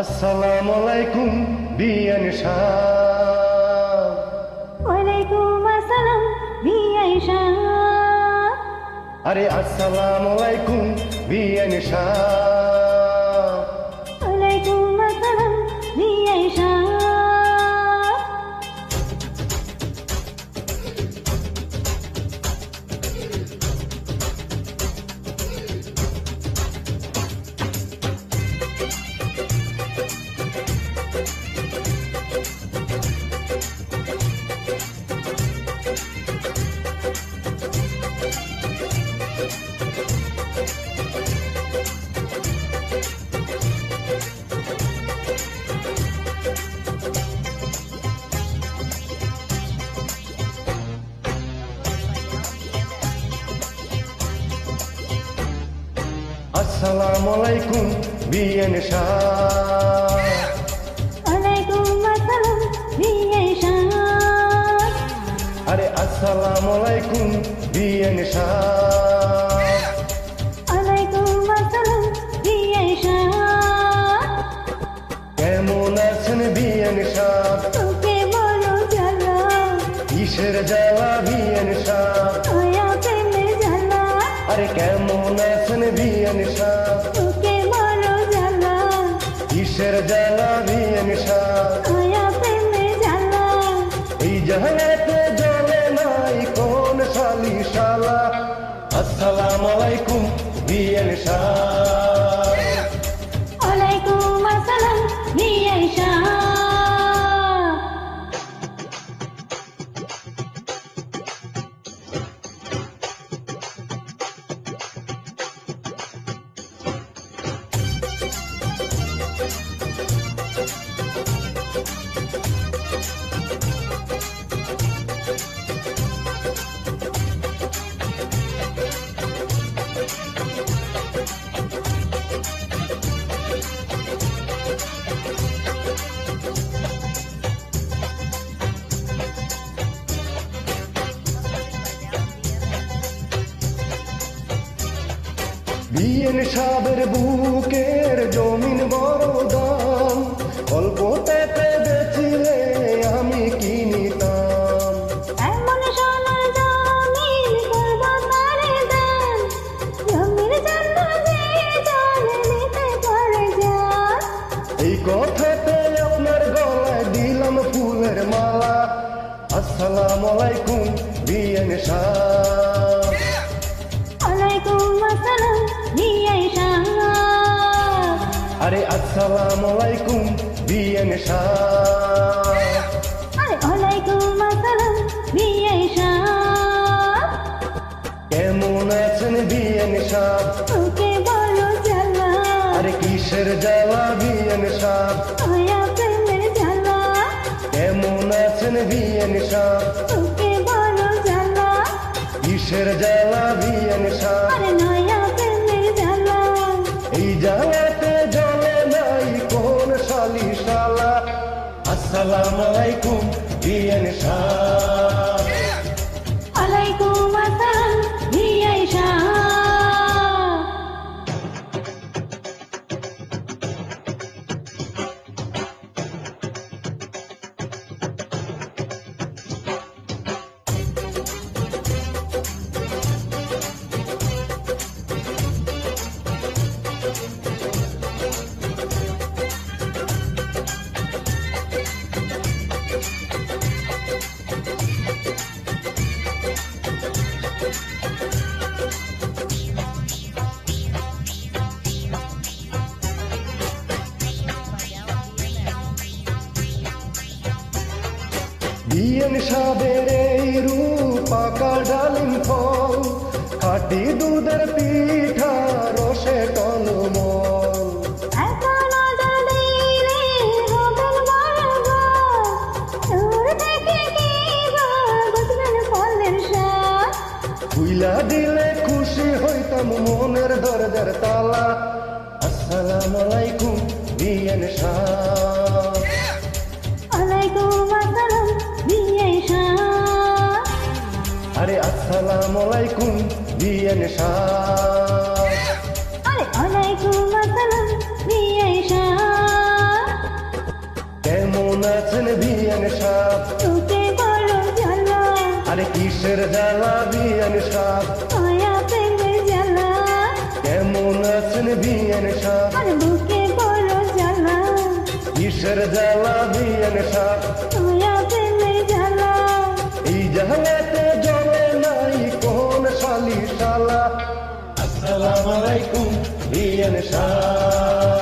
আসসালামু আলাইকুম বিয়ান শাহ। ওয়ালাইকুম আসসালাম বিয়ান শাহ। আরে আসসালামু আলাইকুম বিয়ান শাহ। আসসালামু আলাইকুম আসসালাম আরে আসসালামু আলাইকুম শাহ কেমন আছেন বলো জ্বালা কিসের জ্বালা প্রেমের জ্বালা আরে কেমন আছেন বিয়ান শাহ তোকে বলো জ্বালা কিসের জ্বালা বিয়ান শাহ দয়া প্রেমের জ্বালা। এই জাহানাতে জলে নাই কোন শালি শালা আসসালামু আলাইকুম বিয়ান শাহ বিয়েন সাবের বুকের জমিন বড় দাম। অল্পটাতে বেচিলে আমি কিনিতাম এমন সোনার জমিন করব তারে দান। জমির জন্য যে জান নিতে পারে যান এই কথাতে আপনার গলায় দিলাম ফুলের মালা। আসসালামু আলাইকুম বিয়েন শাহ আরে আসসালামু আলাইকুম বিয়েন শাহ আরে ওয়ালাইকুম আসসালাম ভিআই শাহ কেমন আছেন বিয়েন শাহ তোকে বলো জ্বালা আরে কিসের জ্বালা বিয়েন শাহ দয়া প্রেমের জ্বালা। কেমন আছেন বিয়েন শাহ তোকে বলো জ্বালা কিসের জ্বালা বিয়েন শাহ আসসালামু আলাইকুম বিএন শাহ বিয়েন সাবের এই রূপ পাকা ডালিম ফল। খাটি দুধের পিঠা রসে টলমল এখন অর্ডার দিলে হবেন বরাবর দূর থেকে কি গো বুঝবেন ফলের স্বাদ? খুইলা দিলে খুশি হইতাম মনের দরজার তালা। আসসালামু আলাইকুম বিয়েন শাহ আসসালাম আলাইকুম বিয়ান কেমন আছেন বিয়ান সাহ আরে কিসের জ্বালা বিয়ান সাহ জ্বালা। বিয়ান এই জাহালাতে আসসালামু আলাইকুম বিয়ান সাপ